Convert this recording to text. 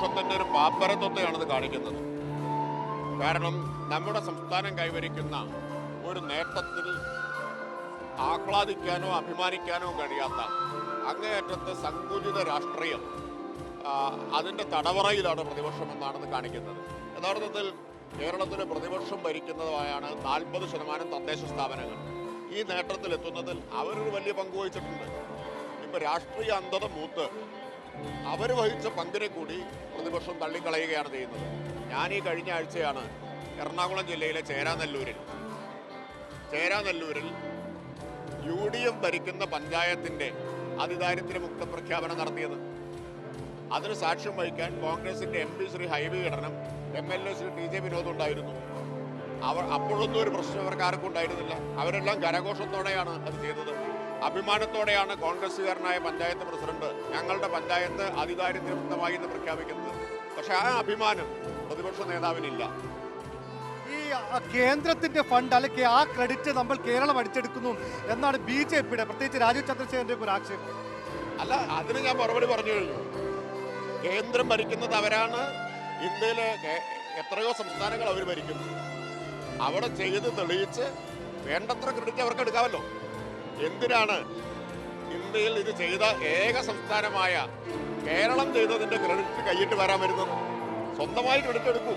പ്രതിപക്ഷത്തിന്റെ ഒരു പാപ്പരത്വത്തെയാണ് ഇത് കാണിക്കുന്നത്. കാരണം നമ്മുടെ സംസ്ഥാനം കൈവരിക്കുന്ന ഒരു നേട്ടത്തിൽ ആഹ്ലാദിക്കാനോ അഭിമാനിക്കാനോ കഴിയാത്ത അങ്ങേയറ്റത്തെ സങ്കുചിത രാഷ്ട്രീയം അതിന്റെ തടവറയിലാണ് പ്രതിപക്ഷം എന്നാണെന്ന് കാണിക്കുന്നത്. യഥാർത്ഥത്തിൽ കേരളത്തിലെ പ്രതിപക്ഷം ഭരിക്കുന്നതുമായാണ് നാൽപ്പത് ശതമാനം തദ്ദേശ സ്ഥാപനങ്ങൾ. ഈ നേട്ടത്തിലെത്തുന്നതിൽ അവരൊരു വലിയ പങ്ക് വഹിച്ചിട്ടുണ്ട്. ഇപ്പൊ രാഷ്ട്രീയ അന്ധത മൂത്ത് അവർ വഹിച്ച പങ്കിനെ കൂടി പ്രതിപക്ഷം തള്ളിക്കളയുകയാണ് ചെയ്യുന്നത്. ഞാൻ ഈ കഴിഞ്ഞ ആഴ്ചയാണ് എറണാകുളം ജില്ലയിലെ ചേരാനെല്ലൂരിൽ. ചേരാനെല്ലൂരിൽ യു ഡി എഫ് ഭരിക്കുന്ന പഞ്ചായത്തിന്റെ അതിദാരിദ്ര്യ മുക്ത പ്രഖ്യാപനം നടത്തിയത്. അതിന് സാക്ഷ്യം വഹിക്കാൻ കോൺഗ്രസിന്റെ എം പി ശ്രീ ഹൈബി ഇടണം M L A Shri T J Vinod ഉണ്ടായിരുന്നു. അവർ അപ്പോഴൊന്നും ഒരു പ്രശ്നം അവർക്ക് ആർക്കും ഉണ്ടായിരുന്നില്ല. അവരെല്ലാം കരഘോഷത്തോടെയാണ് അത് ചെയ്തത്. അഭിമാനത്തോടെയാണ് കോൺഗ്രസ്സുകാരനായ പഞ്ചായത്ത് പ്രസിഡന്റ് ഞങ്ങളുടെ പഞ്ചായത്ത് അതിദാരിദ്ര്യമുക്തമായി എന്ന് പ്രഖ്യാപിക്കുന്നത്. പക്ഷെ ആ അഭിമാനം പ്രതിപക്ഷ നേതാവിനില്ല. ഈ കേന്ദ്രത്തിന്റെ ഫണ്ട് അല്ലെങ്കിൽ ആ ക്രെഡിറ്റ് നമ്മൾ കേരളം അടിച്ചെടുക്കുന്നു എന്നാണ് ബി ജെ പിയുടെ പ്രത്യേകിച്ച് രാജീവ് ചന്ദ്രശേഖരന്റെ ഒരു ആക്ഷേപം. അല്ല അതിന് ഞാൻ മറുപടി പറഞ്ഞു കഴിഞ്ഞു. കേന്ദ്രം ഭരിക്കുന്നത് അവരാണ്. ഇന്ത്യയിലെ എത്രയോ സംസ്ഥാനങ്ങൾ അവർ ഭരിക്കുന്നു. അവിടെ ചെയ്ത് തെളിയിച്ച് വേണ്ടത്ര ക്രെഡിറ്റ് അവർക്ക് എടുക്കാമല്ലോ. എന്തിനാണ് ഇന്ത്യയിൽ ഇത് ചെയ്ത ഏക സംസ്ഥാനമായ കേരളം ചെയ്തതിന്റെ ക്രെഡിറ്റ് കൈയിട്ട് വരാൻ വരുന്നത്? സ്വന്തമായിട്ട് എടുക്കൂ